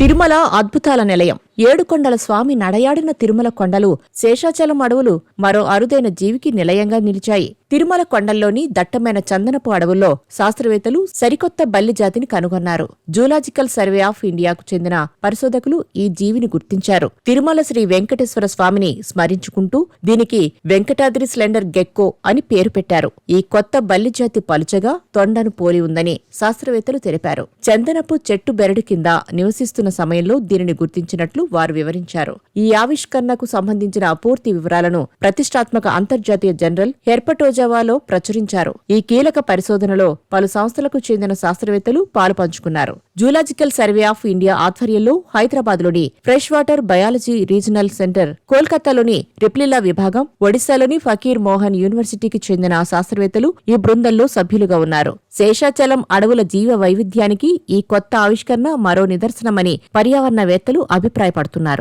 తిరుమల అద్భుతాల నిలయం. ఏడుకొండల స్వామి నడయాడిన తిరుమల కొండలు శేషాచలం అడవులు మరో అరుదైన జీవికి నిలయంగా నిలిచాయి. తిరుమల కొండల్లోని దట్టమైన చందనపు అడవుల్లో శాస్త్రవేత్తలు సరికొత్త బల్లి జాతిని కనుగొన్నారు. జూలాజికల్ సర్వే ఆఫ్ ఇండియాకు చెందిన పరిశోధకులు ఈ జీవిని గుర్తించారు. తిరుమల శ్రీ వెంకటేశ్వర స్వామిని స్మరించుకుంటూ దీనికి వెంకటాద్రి స్లెండర్ గెక్కో అని పేరు పెట్టారు. ఈ కొత్త బల్లి జాతి పలుచగా తొండను పోలి ఉందని శాస్త్రవేత్తలు తెలిపారు. చందనపు చెట్టు బెరడు కింద నివసిస్తున్న సమయంలో దీనిని గుర్తించినట్లు వారు వివరించారు. ఈ ఆవిష్కరణకు సంబంధించిన పూర్తి వివరాలను ప్రతిష్టాత్మక అంతర్జాతీయ జనరల్ హెర్పటోజావాలో ప్రచురించారు. ఈ కీలక పరిశోధనలో పలు సంస్థలకు చెందిన శాస్త్రవేత్తలు పాలు పంచుకున్నారు జూలాజికల్ సర్వే ఆఫ్ ఇండియా ఆధ్వర్యంలో హైదరాబాద్లోని fresh water biology regional centre కోల్కతాలోని రిప్లిలా విభాగం ఒడిశాలోని ఫకీర్ మోహన్ యూనివర్సిటీకి చెందిన శాస్త్రవేత్తలు ఈ బృందంలో సభ్యులుగా ఉన్నారు. శేషాచలం అడవుల జీవ వైవిధ్యానికి ఈ కొత్త ఆవిష్కరణ మరో నిదర్శనమని పర్యావరణవేత్తలు పడుతున్నారు.